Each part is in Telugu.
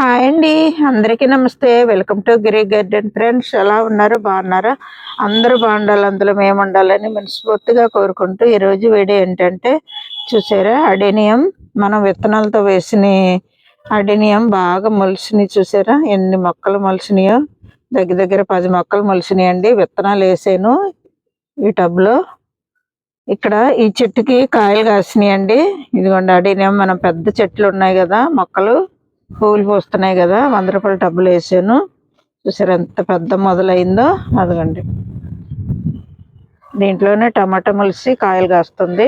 హాయ్ అండి. అందరికీ నమస్తే. Welcome to Giri garden friends. ఎలా ఉన్నారు? బాగున్నారా? అందరూ బాగుండాలి. అందులో మేము ఉండాలని మనస్ఫూర్తిగా కోరుకుంటూ ఈరోజు వీడియో ఏంటంటే చూసారా? అడేనియం. మనం విత్తనాలతో వేసిన అడేనియం బాగా మొలిసినాయి చూసారా? ఎన్ని మొక్కలు మొలిసినాయో. దగ్గర దగ్గర పది మొక్కలు మొలిసినాయి విత్తనాలు వేసాను ఈ టబ్లో. ఇక్కడ ఈ చెట్టుకి కాయలు కాసినాయండి. ఇదిగోండి అడేనియం. మనం పెద్ద చెట్లు ఉన్నాయి కదా మొక్కలు. పువ్వులు పూస్తున్నాయి కదా వంద రూపాయలు డబ్బులు వేసాను. చూసారు ఎంత పెద్ద మొదలైందో? అదిగోండి. దీంట్లోనే టమాటా మొలిసి కాయలు కాస్తుంది.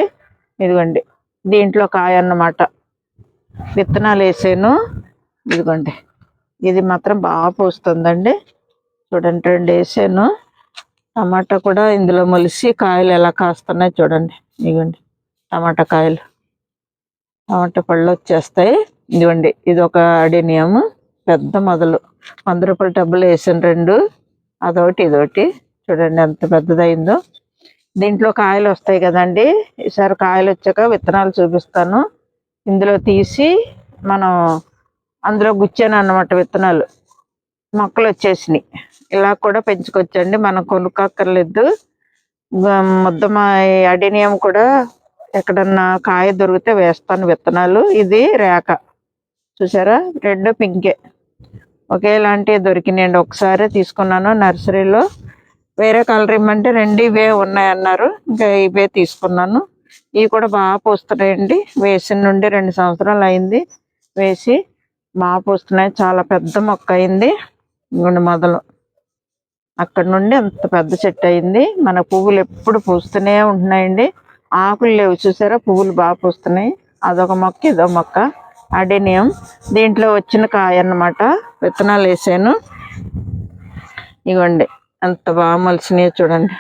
ఇదిగోండి. దీంట్లో కాయ అన్నమాట. విత్తనాలు వేసాను. ఇదిగోండి. ఇది మాత్రం బాగా పూస్తుందండి. చూడండి రెండు వేసాను. టమాటా కూడా ఇందులో మొలిసి కాయలు ఎలా కాస్తున్నాయి చూడండి. ఇదిగోండి టమాటా కాయలు. టమాటా పళ్ళు వచ్చేస్తాయి. ఇదిగోండి ఇది ఒక అడినియం పెద్ద మొదలు. వంద రూపాయల డబ్బులు వేసాను రెండు అదొకటి ఇదొకటి. చూడండి ఎంత పెద్దదైందో దీంట్లో కాయలు వస్తాయి కదండి. ఈసారి కాయలు వచ్చాక విత్తనాలు చూపిస్తాను. ఇందులో తీసి మనం అందులో గుచ్చాను అన్నమాట విత్తనాలు. మొక్కలు వచ్చేసినాయి. ఇలా కూడా పెంచుకోవచ్చండి మనం కొనుక్కోక్కర్లేదు. ముద్దమ అడినియం కూడా ఎక్కడన్నా కాయ దొరికితే వేస్తాను విత్తనాలు. ఇది రేఖ. చూసారా? రెండు పింకే ఒకేలాంటి దొరికినాయండి ఒకసారి తీసుకున్నాను నర్సరీలో. వేరే కలర్ ఇమ్మంటే రెండు ఇవే ఉన్నాయన్నారు. ఇంకా ఇవే తీసుకున్నాను. ఇవి కూడా బాగా పూస్తున్నాయండి. వేసిన నుండి రెండు సంవత్సరాలు అయింది వేసి. బాగా పూస్తున్నాయి. చాలా పెద్ద మొక్క అయింది. ఇంకొండి మొదలు. అక్కడ నుండి అంత పెద్ద చెట్టు అయింది. మన పువ్వులు ఎప్పుడు పూస్తూనే ఉంటున్నాయండి. ఆకులు లేవు. చూసారా? పువ్వులు బాగా పూస్తున్నాయి. అదొక మొక్క ఇదో మొక్క. అడెనియం. దీంట్లో వచ్చిన కాయ అన్నమాట. విత్తనాలు వేసాను. ఇగోండి ఎంత బాగా మలిసినాయో చూడండి.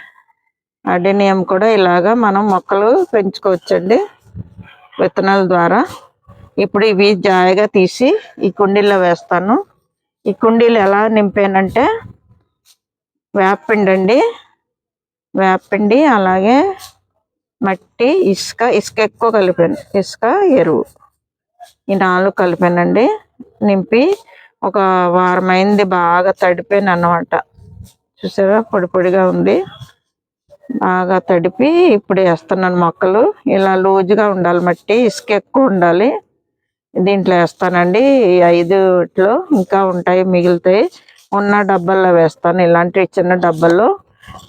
అడినియం కూడా ఇలాగా మనం మొక్కలు పెంచుకోవచ్చండి విత్తనాల ద్వారా. ఇప్పుడు ఇవి జాయిగా తీసి ఈ కుండీలో వేస్తాను. ఈ కుండీలు ఎలా నింపానంటే వేపపిండి అండి వేపపిండి అలాగే మట్టి ఇసుక ఇసుక ఎక్కువ కలిపాను. ఇసుక ఎరువు. ఈ నాలుగు కలిపానండి. నింపి ఒక వారం అయింది బాగా తడిపోయాను అన్నమాట చూసారా? పొడి పొడిగా ఉంది. బాగా తడిపి ఇప్పుడు వేస్తున్నాను మొక్కలు. ఇలా లూజుగా ఉండాలి మట్టి ఇసుక ఎక్కువ ఉండాలి. దీంట్లో వేస్తానండి. ఈ ఐదుట్లో ఇంకా ఉంటాయి మిగులుతాయి. ఉన్న డబ్బాల్లో వేస్తాను. ఇలాంటి చిన్న డబ్బాల్లో.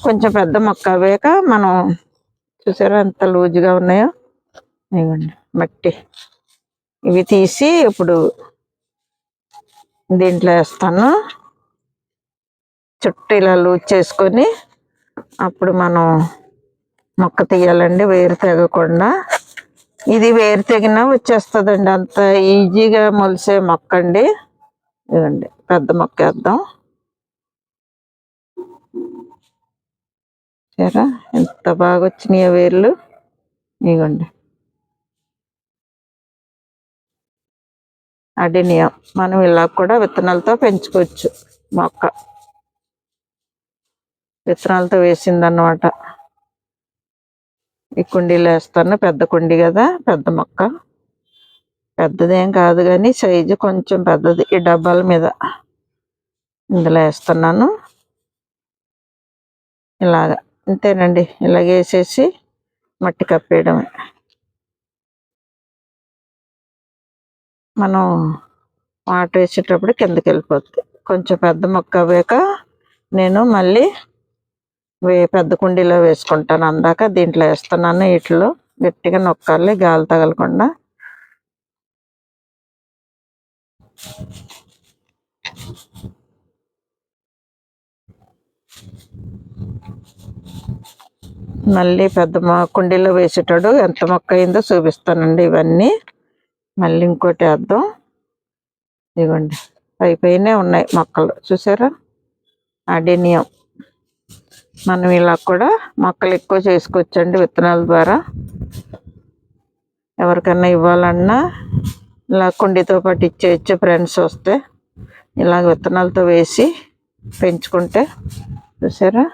కొంచెం పెద్ద మొక్క అవ్వాక మనం చూసారా ఎంత లూజుగా ఉన్నాయో? ఇవ్వండి మట్టి. ఇవి తీసి ఇప్పుడు దీంట్లో వేస్తాను. చుట్టూ ఇలా లూజ్ చేసుకొని అప్పుడు మనం మొక్క తీయాలండి వేరు తెగకుండా. ఇది వేరు తెగినా వచ్చేస్తుందండి అంత ఈజీగా మొలిసే మొక్క అండి ఇదండి పెద్ద మొక్క వేద్దాం. సరే ఎంత బాగా వచ్చినాయో వేర్లు. ఇగోండి అడినియం. మనం ఇలా కూడా విత్తనాలతో పెంచుకోవచ్చు. మొక్క. విత్తనాలతో వేసిందన్నమాట. ఈ కుండీలు వేస్తాను. పెద్ద కుండీ కదా పెద్ద మొక్క. పెద్దదేం కాదు కానీ సైజు కొంచెం పెద్దది. ఈ డబ్బాల మీద ఇందులో వేస్తున్నాను. ఇలాగ. అంతేనండి. ఇలాగేసేసి మట్టి కప్పేయడమే. మనం వాటర్ వేసేటప్పుడు కిందకి వెళ్ళిపోద్ది. కొంచెం పెద్ద మొక్క అవ్వాక నేను మళ్ళీ వే పెద్ద కుండీలో వేసుకుంటాను. అందాక దీంట్లో వేస్తున్నాను వీటిలో. గట్టిగా నొక్కాలి గాలి తగలకుండా. మళ్ళీ పెద్ద కుండీలో వేసేటాడు ఎంత మొక్క అయిందో చూపిస్తానండి ఇవన్నీ. మళ్ళీ ఇంకోటి వేద్దాం. ఇదిగోండి పై పైనే ఉన్నాయి మొక్కలు. చూసారా? అడినియం. మనం ఇలా కూడా మొక్కలు ఎక్కువ చేసుకోవచ్చండి విత్తనాల ద్వారా. ఎవరికన్నా ఇవ్వాలన్నా ఇలా కుండీతో పాటు ఇచ్చేయచ్చు ఫ్రెండ్స్ వస్తే. ఇలా విత్తనాలతో వేసి పెంచుకుంటే. చూసారా?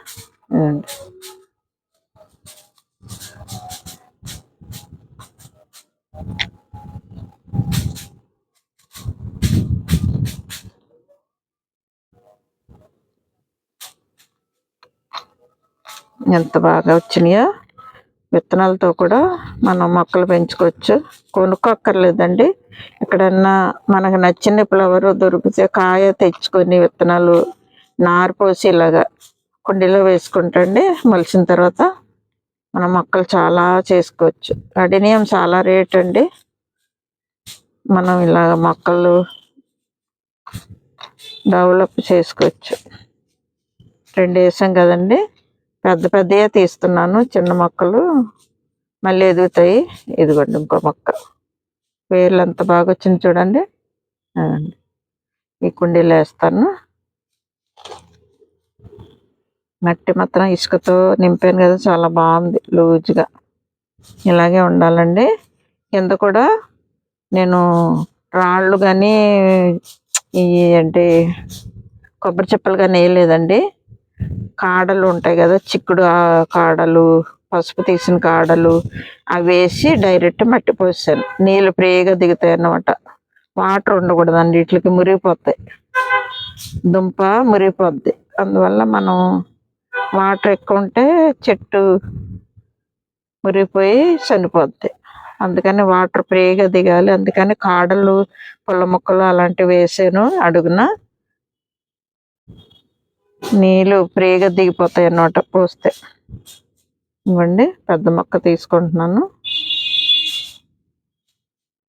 ఎంత బాగా వచ్చినాయో విత్తనాలతో కూడా మనం మొక్కలు పెంచుకోవచ్చు. కొనుక్కోక్కర్లేదండి. ఎక్కడన్నా మనకు నచ్చిన ఫ్లవర్ దొరికితే కాయ తెచ్చుకొని విత్తనాలు నారు పోసి ఇలాగా కుండీలో వేసుకుంటండి మొలిచిన తర్వాత మన మొక్కలు చాలా చేసుకోవచ్చు. అడినియం చాలా రేట్ అండి. మనం ఇలాగ మొక్కలు డెవలప్ చేసుకోవచ్చు. రెండు వేసాం కదండి. పెద్ద పెద్దయే తీస్తున్నాను. చిన్న మొక్కలు మళ్ళీ ఎదుగుతాయి. ఇదిగోండి ఇంకో మొక్క. వేర్లు ఎంత బాగా వచ్చింది చూడండి. అదండి ఈ కుండీలు వేస్తాను. మట్టి మాత్రం ఇసుకతో నింపాను కదా చాలా బాగుంది లూజ్గా. ఇలాగే ఉండాలండి. కింద కూడా నేను రాళ్ళు కానీ ఈ అంటే కొబ్బరి చెప్పలు కానీ వేయలేదండి. కాడలు ఉంటాయి కదా చిక్కుడు కాడలు పసుపు తీసిన కాడలు అవి వేసి డైరెక్ట్ మట్టి పోసాను నీళ్ళు ప్రేగా దిగుతాయి అన్నమాట. వాటర్ ఉండకూడదు అన్నిటికి మురిగిపోతాయి. దుంప మురిగిపోద్ది. అందువల్ల మనం వాటర్ ఎక్కువ ఉంటే చెట్టు మురిగిపోయి చనిపోద్ది. అందుకని వాటర్ ప్రేగా దిగాలి. అందుకని కాడలు పుల్ల మొక్కలు అలాంటివి వేసాను అడుగున. నీళ్ళు ఫ్రీగా దిగిపోతాయి అన్నమాట పోస్తే. ఇవ్వండి పెద్ద మొక్క తీసుకుంటున్నాను.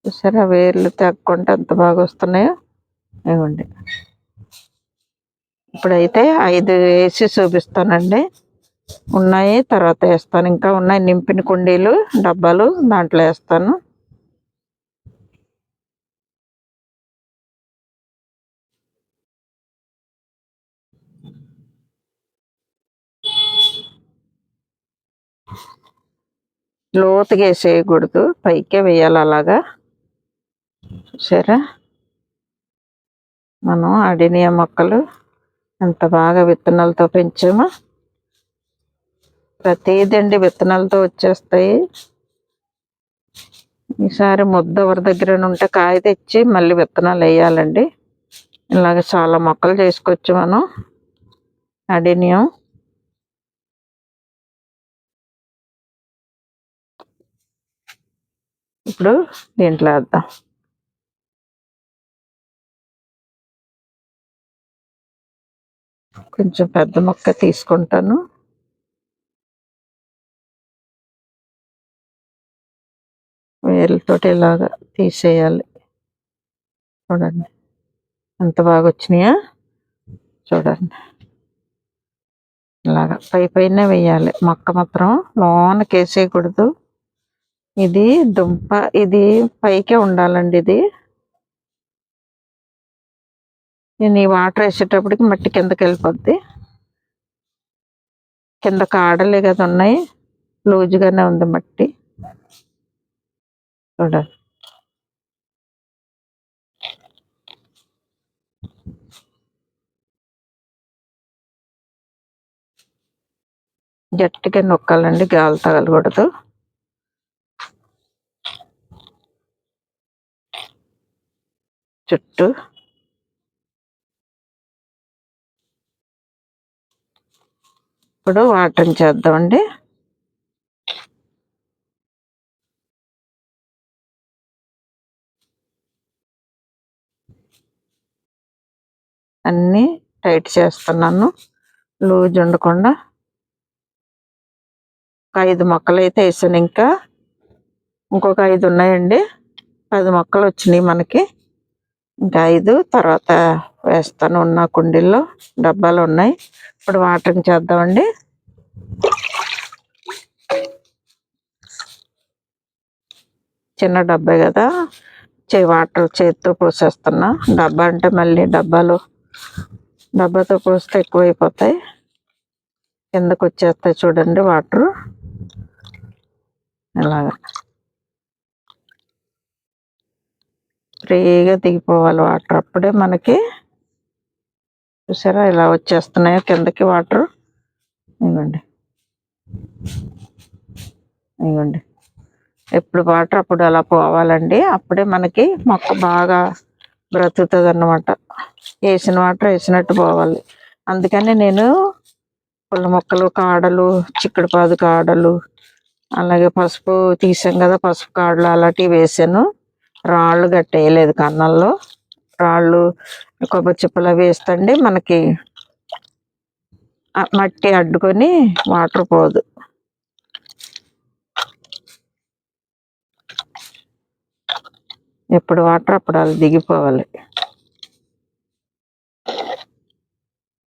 చూసారా వేర్లు తెక్కుంటే ఎంత బాగా వస్తున్నాయో? ఇవ్వండి. ఇప్పుడైతే ఐదు వేసి చూపిస్తానండి. ఉన్నాయి తర్వాత వేస్తాను. ఇంకా ఉన్నాయి నింపిన కుండీలు డబ్బాలు దాంట్లో వేస్తాను. లోతుగా వేసేయకూడదు. పైకే వేయాలి అలాగా. చూసారా? మనం అడినియా మొక్కలు ఎంత బాగా విత్తనాలతో పెంచామో ప్రతిదండి విత్తనాలతో వచ్చేస్తాయి. ఈసారి ముద్ద ఎవరి దగ్గర ఉంటే కాయ తెచ్చి మళ్ళీ విత్తనాలు వేయాలండి. ఇలాగ చాలా మొక్కలు చేసుకోవచ్చు మనం. అడినియం. ఇప్పుడు దీంట్లో వేద్దాం. కొంచెం పెద్ద మొక్క తీసుకుంటాను. వేర్లతోటి ఇలాగా తీసేయాలి. చూడండి. ఎంత బాగా వచ్చినాయా చూడండి. ఇలాగా పై పైన వేయాలి. మొక్క మాత్రం లోనకి వేసేయకూడదు ఇది దుంప ఇది పైకే ఉండాలండి ఇది. నేను ఈ వాటర్ వేసేటప్పటికి మట్టి కిందకి వెళ్ళిపోద్ది. కింద కాడలే కదా ఉన్నాయి. లూజుగానే ఉంది మట్టి. చూడండి. గట్టిగా నొక్కాలండి గాలి తగలకూడదు. చుట్టూ. ఇప్పుడు వాటర్ చేద్దామండి. అన్నీ టైట్ చేస్తున్నాను. లూజ్ ఉండకుండా. ఒక ఐదు మొక్కలు అయితే వేసాను ఇంకా. ఇంకొక ఐదు ఉన్నాయండి. పది మొక్కలు వచ్చినాయి మనకి. ఇంకా ఐదు తర్వాత వేస్తాను ఉన్న కుండీల్లో డబ్బాలు ఉన్నాయి ఇప్పుడు వాటరింగ్ చేద్దామండి. చిన్న డబ్బా కదా. చే వాటర్ చేతితో పోసేస్తున్నా. డబ్బా అంటే మళ్ళీ డబ్బాలు డబ్బాతో పోస్తే ఎక్కువైపోతాయి. కిందకు వచ్చేస్తాయి చూడండి వాటర్. ఇలాగా. ఫ్రీగా దిగిపోవాలి వాటర్. అప్పుడే మనకి చూసారా ఇలా వచ్చేస్తున్నాయో కిందకి వాటర్. ఇవ్వండి ఇవ్వండి ఎప్పుడు వాటర్ అప్పుడు అలా పోవాలండి. అప్పుడే మనకి మొక్క బాగా బ్రతుకుతుంది అన్నమాట వేసిన వాటర్ వేసినట్టు పోవాలి. అందుకని నేను పుల్ల మొక్కలు కాడలు చిక్కుడుపాదు కాడలు అలాగే పసుపు తీసాం కదా పసుపు కాడలు అలాంటివి వేసాను. రాళ్ళు గట్ట వేయలేదు కన్నంలో. రాళ్ళు కొబ్బరి చిప్పలు అవి వేస్తండి. మనకి మట్టి అడ్డుకొని వాటర్ పోదు. ఎప్పుడు వాటర్ అప్పుడు అలా దిగిపోవాలి.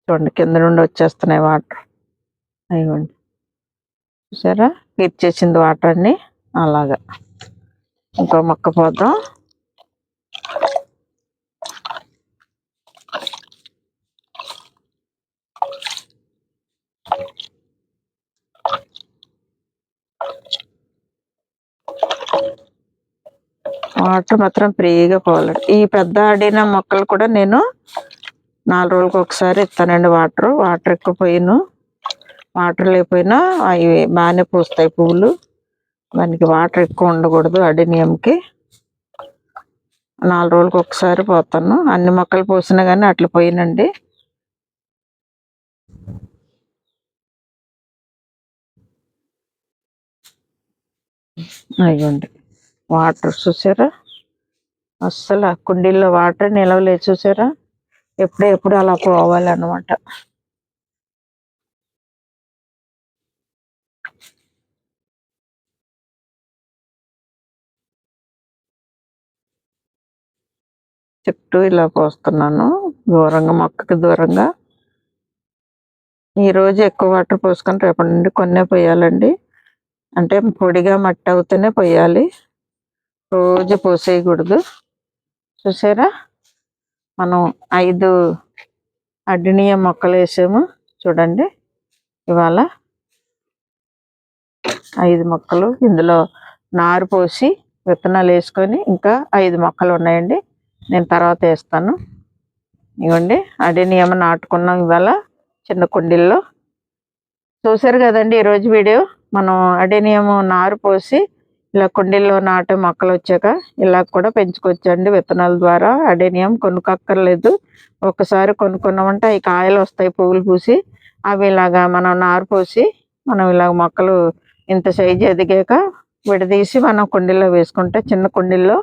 చూడండి కింద నుండి వచ్చేస్తున్నాయి వాటర్. అయ్యండి చూసారా? ఇచ్చేసింది వాటర్ అన్ని. అలాగా. ఇంకో మొక్క పోద్దాం. వాటర్ మాత్రం ఫ్రీగా పోవాలి. ఈ పెద్ద ఆడిన మొక్కలు కూడా నేను నాలుగు రోజులకు ఒకసారి ఇస్తానండి వాటర్. వాటర్ ఎక్కువ పోయిను. వాటర్ లేకపోయినా అవి బాగానే పూస్తాయి పువ్వులు. దానికి వాటర్ ఎక్కువ ఉండకూడదు అడినియంకి. నాలుగు రోజులకు ఒకసారి పోతాను. అన్ని మొక్కలు పోసినా కానీ అట్లా పోయినండి. అయ్యండి. వాటర్ చూసారా? అస్సలు కుండీల్లో వాటర్ నిలవలేదు చూసారా? ఎప్పుడెప్పుడు ఎప్పుడు అలా పోవాలి చుట్టూ ఇలా పోస్తున్నాను దూరంగా మొక్కకి దూరంగా. ఈరోజు ఎక్కువ వాటర్ పోసుకొని రేపటి నుండి కొన్నే పోయాలండి. అంటే పొడిగా మట్టి అవుతూనే పోయాలి. రోజు పోసేయకూడదు. చూసారా? మనం ఐదు అడ్డినీయ మొక్కలు వేసాము. చూడండి. ఇవాళ ఐదు మొక్కలు. ఇందులో నారు పోసి విత్తనాలు వేసుకొని ఇంకా ఐదు మొక్కలు ఉన్నాయండి. నేను తర్వాత వేస్తాను. ఇవ్వండి అడినియమ నాటుకున్నాం ఇవాళ చిన్న కుండీల్లో. చూసారు కదండి ఈరోజు వీడియో? మనం అడేనియం నారు పోసి ఇలా కుండీల్లో నాటే మొక్కలు వచ్చాక ఇలా కూడా పెంచుకోవచ్చండి విత్తనాల ద్వారా. అడేనియం కొనుక్కర్లేదు ఒకసారి కొనుక్కున్నామంటే అవి కాయలు వస్తాయి పువ్వులు పూసి. అవి ఇలాగా మనం నారు పోసి మనం ఇలాగ మొక్కలు ఇంత సైజు ఎదిగాక విడదీసి మనం కుండీల్లో వేసుకుంటే చిన్న కుండీల్లో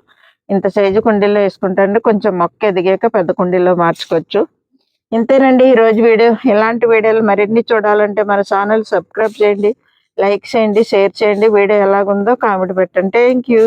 ఇంత సైజు కుండీలో వేసుకుంటే అండి కొంచెం మొక్క ఎదిగాక పెద్ద కుండీలో మార్చుకోవచ్చు. ఇంతేనండి ఈరోజు వీడియో. ఇలాంటి వీడియోలు మరిన్ని చూడాలంటే మన ఛానల్ సబ్స్క్రైబ్ చేయండి లైక్ చేయండి షేర్ చేయండి. వీడియో ఎలాగుందో కామెంట్ పెట్టండి. Thank you